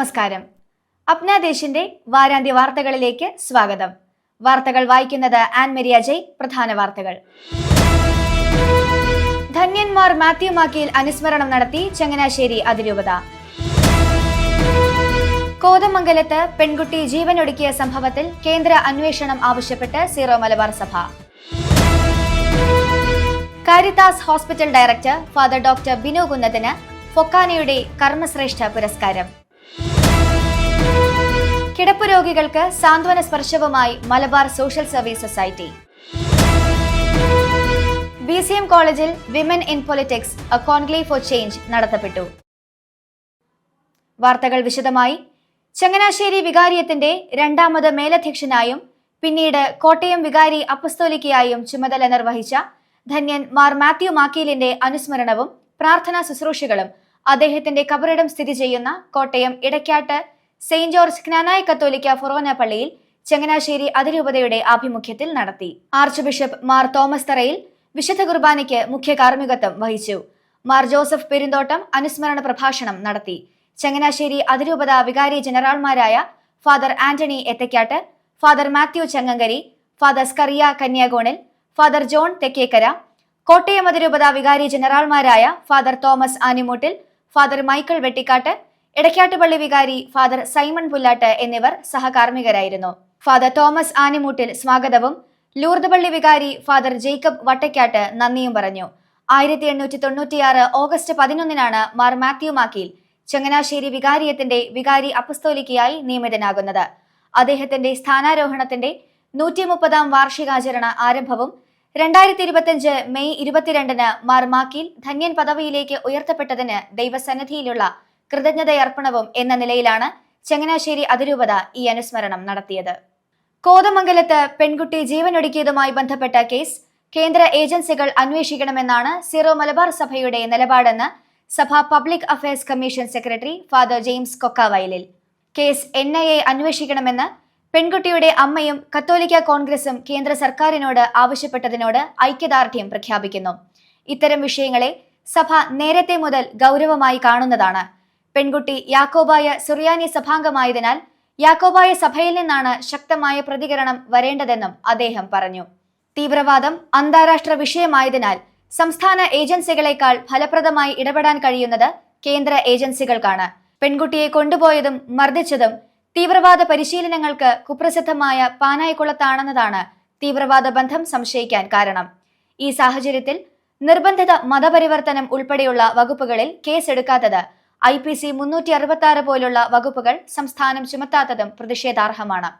നമസ്കാരം. അപ്നാദേശിന്റെ വാരാന്ത്യ വാർത്തകളിലേക്ക് സ്വാഗതം. വാർത്തകൾ വായിക്കുന്നത് ആൻമരി അജയ് പ്രധാന വാർത്തകൾ. ധന്യന്മാർ മാത്യു മാക്കിയിൽ അനുസ്മരണം നടത്തി ചങ്ങനാശ്ശേരി അതിരൂപത. കോതമംഗലത്ത് പെൺകുട്ടി ജീവനൊടുക്കിയ സംഭവത്തിൽ കേന്ദ്ര അന്വേഷണം ആവശ്യപ്പെട്ട് സീറോ മലബാർ സഭ. Caritas hospital director father doctor Binu കുന്നത്തിന് ഫൊക്കാനയുടെ കർമ്മശ്രേഷ്ഠ പുരസ്കാരം. കിടപ്പ് രോഗികൾക്ക് സാന്ത്വന സ്പർശവുമായി Malabar social service society. B C M കോളേജിൽ women in politics a conclave for change നടത്തപ്പെട്ടു. വാർത്തകൾ വിശദമായി. ചങ്ങനാശ്ശേരി വികാരിയത്തിന്റെ രണ്ടാമത് മേലധ്യക്ഷനായും പിന്നീട് കോട്ടയം വികാരി അപ്പസ്തോലിക്കയായും ചുമതല നിർവഹിച്ച ധന്യൻ മാർ മാത്യു മാക്കീലിന്റെ അനുസ്മരണവും പ്രാർത്ഥനാ ശുശ്രൂഷകളും അദ്ദേഹത്തിന്റെ കബറിടം സ്ഥിതി ചെയ്യുന്ന കോട്ടയം ഇടയ്ക്കാട്ട് സെയിന്റ് ജോർജ് ജ്ഞാനായ കത്തോലിക്ക ഫൊറോന പള്ളിയിൽ ചങ്ങനാശ്ശേരി അതിരൂപതയുടെ ആഭിമുഖ്യത്തിൽ നടത്തി. ആർച്ച് ബിഷപ്പ് മാർ തോമസ് തറയിൽ വിശുദ്ധ കുർബാനയ്ക്ക് മുഖ്യ കാർമ്മികത്വം വഹിച്ചു. മാർ ജോസഫ് പെരുന്തോട്ടം അനുസ്മരണ പ്രഭാഷണം നടത്തി. ചങ്ങനാശ്ശേരി അതിരൂപത വികാരി ജനറൽമാരായ father Antony Ethakkattu father Mathew Changankari father Scaria Kanyakonil father John Thekkekara Kottayam അതിരൂപത വികാരി ജനറൽമാരായ father Thomas Animoottil father Michael Vettikattu എടക്കാട്ടുപള്ളി വികാരി ഫാദർ സൈമൺ പുല്ലാട്ട് എന്നിവർ സഹകാർമ്മികരായിരുന്നു. ഫാദർ തോമസ് ആനിമൂട്ടിൽ സ്വാഗതവും ലൂർദ് പള്ളി വികാരി ഫാദർ ജേക്കബ് വട്ടയ്ക്കാട്ട് നന്ദിയും പറഞ്ഞു. ആയിരത്തി എണ്ണൂറ്റി തൊണ്ണൂറ്റിയാറ് ഓഗസ്റ്റ് പതിനൊന്നിനാണ് മാർ മാത്യു മാക്കിയിൽ ചങ്ങനാശ്ശേരി വികാരിയത്തിന്റെ വികാരി അപ്പസ്തോലിക്കയായി നിയമിതനാകുന്നത്. അദ്ദേഹത്തിന്റെ സ്ഥാനാരോഹണത്തിന്റെ നൂറ്റി മുപ്പതാം വാർഷികാചരണ ആരംഭവും രണ്ടായിരത്തി ഇരുപത്തിയഞ്ച് മെയ് ഇരുപത്തിരണ്ടിന് മാർ ധന്യൻ പദവിയിലേക്ക് ഉയർത്തപ്പെട്ടതിന് ദൈവസന്നിധിയിലുള്ള കൃതജ്ഞതയർപ്പണവും എന്ന നിലയിലാണ് ചങ്ങനാശ്ശേരി അതിരൂപത ഈ അനുസ്മരണം നടത്തിയത്. കോതമംഗലത്ത് പെൺകുട്ടി ജീവനൊടുക്കിയതുമായി ബന്ധപ്പെട്ട കേസ് കേന്ദ്ര ഏജൻസികൾ അന്വേഷിക്കണമെന്നാണ് സിറോ മലബാർ സഭയുടെ നിലപാടെന്ന് സഭ public affairs commission secretary father James Kokkavayalil. Case N I A അന്വേഷിക്കണമെന്ന് പെൺകുട്ടിയുടെ അമ്മയും കത്തോലിക്ക കോൺഗ്രസും കേന്ദ്ര സർക്കാരിനോട് ആവശ്യപ്പെട്ടതിനോട് ഐക്യദാർഢ്യം പ്രഖ്യാപിക്കുന്നു. ഇത്തരം വിഷയങ്ങളെ സഭ നേരത്തെ മുതൽ ഗൗരവമായി കാണുന്നതാണ്. പെൺകുട്ടി യാക്കോബായ സുറിയാനി സഭാംഗമായതിനാൽ യാക്കോബായ സഭയിൽ നിന്നാണ് ശക്തമായ പ്രതികരണം വരേണ്ടതെന്നും അദ്ദേഹം പറഞ്ഞു. തീവ്രവാദം അന്താരാഷ്ട്ര വിഷയമായതിനാൽ സംസ്ഥാന ഏജൻസികളെക്കാൾ ഫലപ്രദമായി ഇടപെടാൻ കഴിയുന്നത് കേന്ദ്ര ഏജൻസികൾക്കാണ്. പെൺകുട്ടിയെ കൊണ്ടുപോയതും മർദ്ദിച്ചതും തീവ്രവാദ പരിശീലനങ്ങൾക്ക് കുപ്രസിദ്ധമായ പാനായിക്കുളത്താണെന്നതാണ് തീവ്രവാദ ബന്ധം സംശയിക്കാൻ കാരണം. ഈ സാഹചര്യത്തിൽ നിർബന്ധിത മതപരിവർത്തനം ഉൾപ്പെടെയുള്ള വകുപ്പുകളിൽ കേസെടുക്കാത്തത് ഐ പി സി മുന്നൂറ്റി അറുപത്തി ആറ് പോലുള്ള വകുപ്പുകൾ സംസ്ഥാനം ചുമത്താത്തതും പ്രതിഷേധാർഹമാണ്.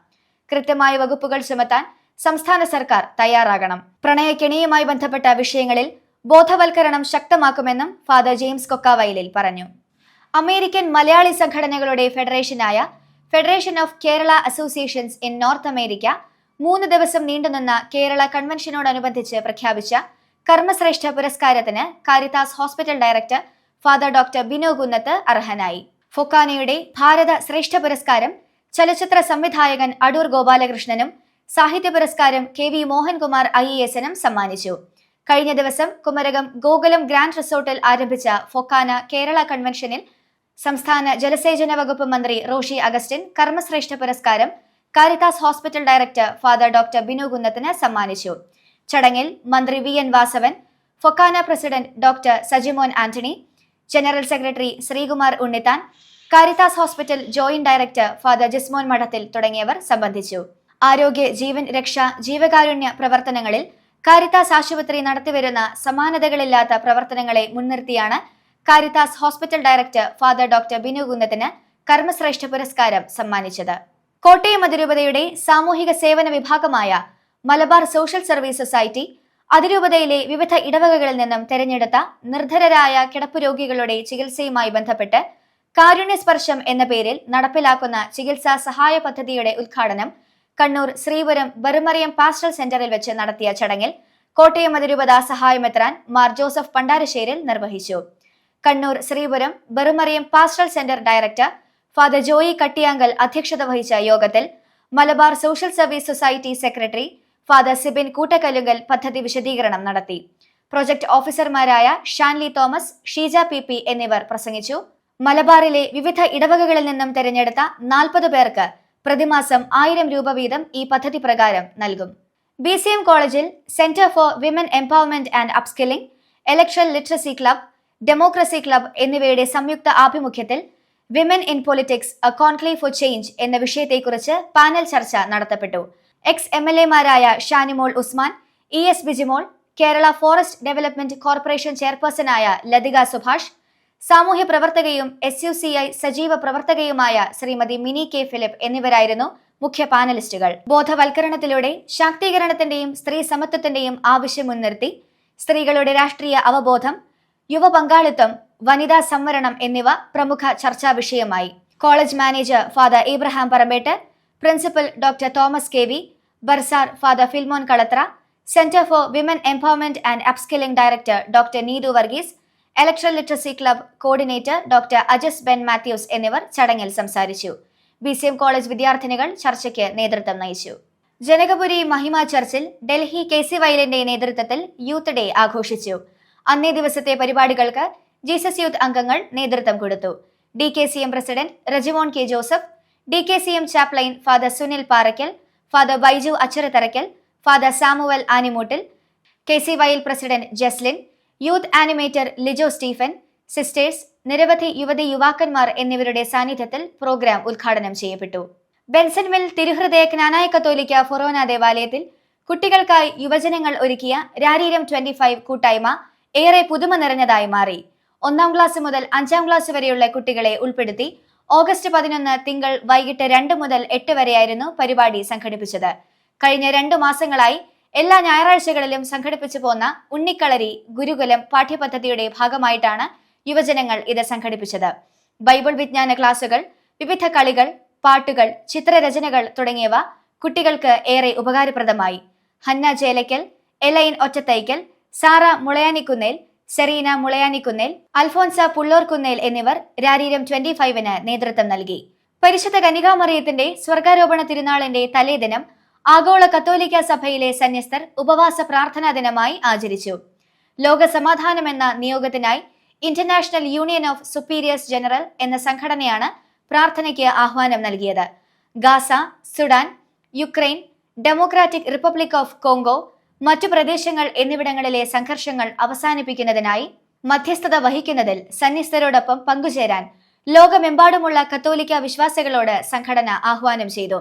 കൃത്യമായ വകുപ്പുകൾ ചുമത്താൻ സംസ്ഥാന സർക്കാർ തയ്യാറാകണം. പ്രണയക്കെണിയുമായി ബന്ധപ്പെട്ട വിഷയങ്ങളിൽ ബോധവൽക്കരണം ശക്തമാക്കുമെന്നും ഫാദർ ജെയിംസ് കൊക്കാവയലിൽ പറഞ്ഞു. അമേരിക്കൻ മലയാളി സംഘടനകളുടെ ഫെഡറേഷനായ federation of Kerala associations in North America മൂന്ന് ദിവസം നീണ്ടുനിന്ന കേരള കൺവെൻഷനോടനുബന്ധിച്ച് പ്രഖ്യാപിച്ച കർമ്മശ്രേഷ്ഠ പുരസ്കാരത്തിന് Caritas hospital director father doctor Bino Kunnath അർഹനായി. ഫൊക്കാനയുടെ ഭാരത ശ്രേഷ്ഠ പുരസ്കാരം ചലച്ചിത്ര സംവിധായകൻ അടൂർ ഗോപാലകൃഷ്ണനും സാഹിത്യ പുരസ്കാരം K V Mohankumar I A എസിനും സമ്മാനിച്ചു. കഴിഞ്ഞ ദിവസം കുമരകം ഗോകുലം ഗ്രാൻഡ് റിസോർട്ടിൽ ആരംഭിച്ച ഫൊക്കാന കേരള കൺവെൻഷനിൽ സംസ്ഥാന ജലസേചന വകുപ്പ് മന്ത്രി റോഷി അഗസ്റ്റിൻ കർമ്മശ്രേഷ്ഠ പുരസ്കാരം Caritas hospital director father doctor Binu കുന്നത്തിന് സമ്മാനിച്ചു. ചടങ്ങിൽ മന്ത്രി V N Vasavan FOKANA president doctor Sajimon Antony general secretary Sreekumar Unnithan Caritas hospital joint director father Jismon Madathil തുടങ്ങിയവർ സംബന്ധിച്ചു. ആരോഗ്യ ജീവൻ രക്ഷ ജീവകാരുണ്യ പ്രവർത്തനങ്ങളിൽ കാരിതാസ് ആശുപത്രി നടത്തിവരുന്ന സമാനതകളില്ലാത്ത പ്രവർത്തനങ്ങളെ മുൻനിർത്തിയാണ് Caritas hospital director father doctor Binu കുന്നത്തിന് കർമ്മശ്രേഷ്ഠ പുരസ്കാരം സമ്മാനിച്ചത്. കോട്ടയം അതിരൂപതയുടെ സാമൂഹിക സേവന വിഭാഗമായ മലബാർ സോഷ്യൽ സർവീസ് സൊസൈറ്റി അതിരൂപതയിലെ വിവിധ ഇടവകകളിൽ നിന്നും തെരഞ്ഞെടുത്ത നിർധരരായ കിടപ്പുരോഗികളുടെ ചികിത്സയുമായി ബന്ധപ്പെട്ട് കാരുണ്യസ്പർശം എന്ന പേരിൽ നടപ്പിലാക്കുന്ന ചികിത്സാ സഹായ പദ്ധതിയുടെ ഉദ്ഘാടനം കണ്ണൂർ ശ്രീപുരം ബറുമറിയം പാസ്റ്റൽ സെന്ററിൽ വെച്ച് നടത്തിയ ചടങ്ങിൽ കോട്ടയം അതിരൂപത സഹായമെത്രാൻ മാർ ജോസഫ് പണ്ടാരശ്ശേരിൽ നിർവഹിച്ചു. Kannur Sreepuram ബെറുമറിയം pastoral centre director father Joy Kattiyankal അധ്യക്ഷത വഹിച്ച യോഗത്തിൽ Malabar social service society secretary father Sibin Koottakkalunkal പദ്ധതി വിശദീകരണം നടത്തി. പ്രൊജക്ട് ഓഫീസർമാരായ Shanly Thomas Sheeja P P എന്നിവർ പ്രസംഗിച്ചു. മലബാറിലെ വിവിധ ഇടവകകളിൽ നിന്നും തെരഞ്ഞെടുത്ത നാൽപ്പത് പേർക്ക് പ്രതിമാസം ആയിരം രൂപ വീതം ഈ പദ്ധതി പ്രകാരം നൽകും. ബി സി എം കോളേജിൽ centre for women empowerment and upskilling electoral literacy club democracy club എന്നിവയുടെ സംയുക്ത ആഭിമുഖ്യത്തിൽ women in politics a conclave for change എന്ന വിഷയത്തെക്കുറിച്ച് പാനൽ ചർച്ച നടത്തപ്പെട്ടു. Ex M L എമാരായ Shanimol Usman E S Bijimol Kerala forest development corporation ചെയർപേഴ്സണായ Lathika Subhash സാമൂഹ്യ പ്രവർത്തകയും S U C I സജീവ പ്രവർത്തകയുമായ ശ്രീമതി മിനി കെ ഫിലിപ്പ് എന്നിവരായിരുന്നു മുഖ്യ പാനലിസ്റ്റുകൾ. ബോധവൽക്കരണത്തിലൂടെ ശാക്തീകരണത്തിന്റെയും സ്ത്രീ സമത്വത്തിന്റെയും ആവശ്യം മുൻനിർത്തി സ്ത്രീകളുടെ രാഷ്ട്രീയ അവബോധം യുവ പങ്കാളിത്തം വനിതാ സംവരണം എന്നിവ പ്രമുഖ ചർച്ചാ വിഷയമായി. College manager father Ibrahim Parambett principal doctor Thomas K V bursar father Filmon Kalathra centre for women empowerment and upskilling director doctor Neethu Varghese electoral literacy club coordinator doctor Ajas Ben Mathews എന്നിവർ ചടങ്ങിൽ സംസാരിച്ചു. B C M college വിദ്യാർത്ഥിനികൾ ചർച്ചയ്ക്ക് നേതൃത്വം നയിച്ചു. ജനകപുരി മഹിമ ചർച്ചിൽ Delhi K C വൈലിന്റെ നേതൃത്വത്തിൽ യൂത്ത് ഡേ ആഘോഷിച്ചു. അന്നേ ദിവസത്തെ പരിപാടികൾക്ക് ജീസസ് യൂത്ത് അംഗങ്ങൾ നേതൃത്വം കൊടുത്തു. D K C M president Rejimon K Joseph D K C M chaplain father Sunil Parakkal father Baiju Acharatharakkal father Samuel Animoottil K C Y L president Jaslin youth animator Lijo Stephen sisters നിരവധി യുവതി യുവാക്കന്മാർ എന്നിവരുടെ സാന്നിധ്യത്തിൽ programme ഉദ്ഘാടനം ചെയ്യപ്പെട്ടു. ബെൻസൺവിൽ തിരുഹൃദയ ജ്ഞാനായ കത്തോലിക്ക ഫൊറോന ദേവാലയത്തിൽ കുട്ടികൾക്കായി യുവജനങ്ങൾ ഒരുക്കിയ രാരീരം ട്വന്റി ഫൈവ് കൂട്ടായ്മ ഏറെ പുതുമ നിറഞ്ഞതായി മാറി. ഒന്നാം ക്ലാസ് മുതൽ അഞ്ചാം ക്ലാസ് വരെയുള്ള കുട്ടികളെ ഉൾപ്പെടുത്തി ഓഗസ്റ്റ് പതിനൊന്ന് തിങ്കൾ വൈകിട്ട് രണ്ട് മുതൽ എട്ട് വരെയായിരുന്നു പരിപാടി സംഘടിപ്പിച്ചത്. കഴിഞ്ഞ രണ്ടു മാസങ്ങളായി എല്ലാ ഞായറാഴ്ചകളിലും സംഘടിപ്പിച്ചു പോന്ന ഉണ്ണിക്കളരി ഗുരുകുലം പാഠ്യപദ്ധതിയുടെ ഭാഗമായിട്ടാണ് യുവജനങ്ങൾ ഇത് സംഘടിപ്പിച്ചത്. ബൈബിൾ വിജ്ഞാന ക്ലാസുകൾ വിവിധ കളികൾ പാട്ടുകൾ ചിത്രരചനകൾ തുടങ്ങിയവ കുട്ടികൾക്ക് ഏറെ ഉപകാരപ്രദമായി. Hannah Chelackal Elaine Ottathaikkal Sarah Mulayanikkunnel Serena Mulayanikkunnel Alphonsa Pullorkkunnel എന്നിവർ രാരീരം ട്വന്റി ഫൈവിന് നേതൃത്വം നൽകി. പരിശുദ്ധ കനികാമറിയത്തിന്റെ സ്വർഗാരോപണ തിരുനാളിന്റെ തലേദിനം ആഗോള കത്തോലിക്ക സഭയിലെ സന്യസ്തർ ഉപവാസ പ്രാർത്ഥനാ ദിനമായി ആചരിച്ചു. ലോക സമാധാനം എന്ന നിയോഗത്തിനായി international union of superiors general എന്ന സംഘടനയാണ് പ്രാർത്ഥനയ്ക്ക് ആഹ്വാനം നൽകിയത്. Gaza Sudan Ukraine democratic republic of Congo മറ്റു പ്രദേശങ്ങൾ എന്നിവിടങ്ങളിലെ സംഘർഷങ്ങൾ അവസാനിപ്പിക്കുന്നതിനായി മധ്യസ്ഥത വഹിക്കുന്നതിൽ സന്യസ്തരോടൊപ്പം പങ്കുചേരാൻ ലോകമെമ്പാടുമുള്ള കത്തോലിക്ക വിശ്വാസികളോട് സംഘടന ആഹ്വാനം ചെയ്തു.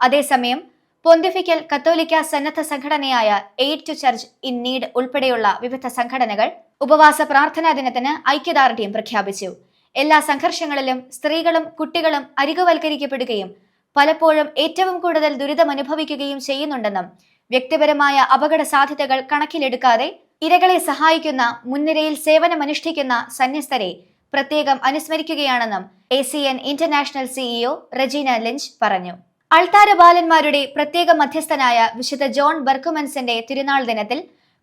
അതേസമയം പൊന്തിഫിക്കൽ കത്തോലിക്ക സന്നദ്ധ സംഘടനയായ aid to church in need ഉൾപ്പെടെയുള്ള വിവിധ സംഘടനകൾ ഉപവാസ പ്രാർത്ഥനാ ദിനത്തിന് ഐക്യദാർഢ്യം പ്രഖ്യാപിച്ചു. എല്ലാ സംഘർഷങ്ങളിലും സ്ത്രീകളും കുട്ടികളും അരികുവൽക്കരിക്കപ്പെടുകയും പലപ്പോഴും ഏറ്റവും കൂടുതൽ ദുരിതമനുഭവിക്കുകയും ചെയ്യുന്നുണ്ടെന്നും വ്യക്തിപരമായ അപകട സാധ്യതകൾ കണക്കിലെടുക്കാതെ ഇരകളെ സഹായിക്കുന്ന മുൻനിരയിൽ സേവനമനുഷ്ഠിക്കുന്ന സന്യസ്തരെ പ്രത്യേകം അനുസ്മരിക്കുകയാണെന്നും A C N international CEO Regina Lynch പറഞ്ഞു. അൾത്താര ബാലന്മാരുടെ പ്രത്യേക മധ്യസ്ഥനായ വിശുദ്ധ ജോൺ ബർക്കുമൻസിന്റെ തിരുനാൾ ദിനത്തിൽ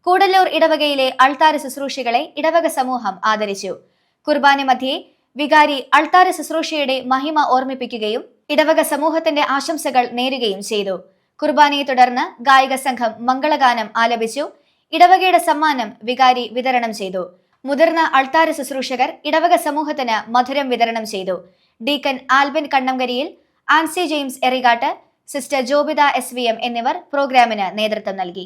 കൂടല്ലൂർ ഇടവകയിലെ അൾത്താര ശുശ്രൂഷികളെ ഇടവക സമൂഹം ആദരിച്ചു. കുർബാന മധ്യേ വികാരി അൾത്താര ശുശ്രൂഷയുടെ മഹിമ ഓർമ്മിപ്പിക്കുകയും ഇടവക സമൂഹത്തിന്റെ ആശംസകൾ നേരുകയും ചെയ്തു. കുർബാനയെ തുടർന്ന് ഗായിക സംഘം മംഗളഗാനം ആലപിച്ചു. ഇടവകയുടെ സമ്മാനം വികാരി വിതരണം ചെയ്തു. മുതിർന്ന അൾത്താര ശുശ്രൂഷകർ ഇടവക സമൂഹത്തിന് മധുരം വിതരണം ചെയ്തു. Deacon Alban Kannamkariyil Ancy James Erikattu sister Jobitha S V M എന്നിവർ പ്രോഗ്രാമിന് നേതൃത്വം നൽകി.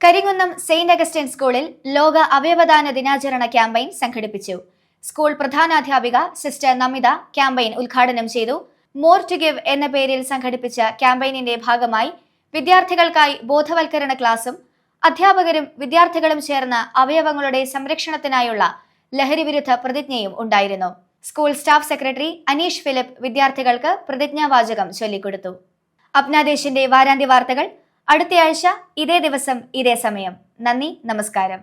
കരിങ്ങുന്നം സെയിന്റ് അഗസ്റ്റിൻ സ്കൂളിൽ ലോക അവയവദാന ദിനാചരണ ക്യാമ്പയിൻ സംഘടിപ്പിച്ചു. സ്കൂൾ പ്രധാനാധ്യാപിക സിസ്റ്റർ നമിത ക്യാമ്പയിൻ ഉദ്ഘാടനം ചെയ്തു. മോർ ടു ഗിവ് എന്ന പേരിൽ സംഘടിപ്പിച്ച ക്യാമ്പയിനിന്റെ ഭാഗമായി വിദ്യാർത്ഥികൾക്കായി ബോധവൽക്കരണ ക്ലാസും അധ്യാപകരും വിദ്യാർത്ഥികളും ചേർന്ന് അവയവങ്ങളുടെ സംരക്ഷണത്തിനായുള്ള ലഹരിവിരുദ്ധ പ്രതിജ്ഞയും ഉണ്ടായിരുന്നു. School staff secretary Aneesh Philip വിദ്യാർത്ഥികൾക്ക് പ്രതിജ്ഞാവാചകം ചൊല്ലിക്കൊടുത്തു. അപ്നാദേശിന്റെ വാരാന്ത്യ വാർത്തകൾ അടുത്തയാഴ്ച ഇതേ ദിവസം ഇതേ സമയം. നന്ദി നമസ്കാരം.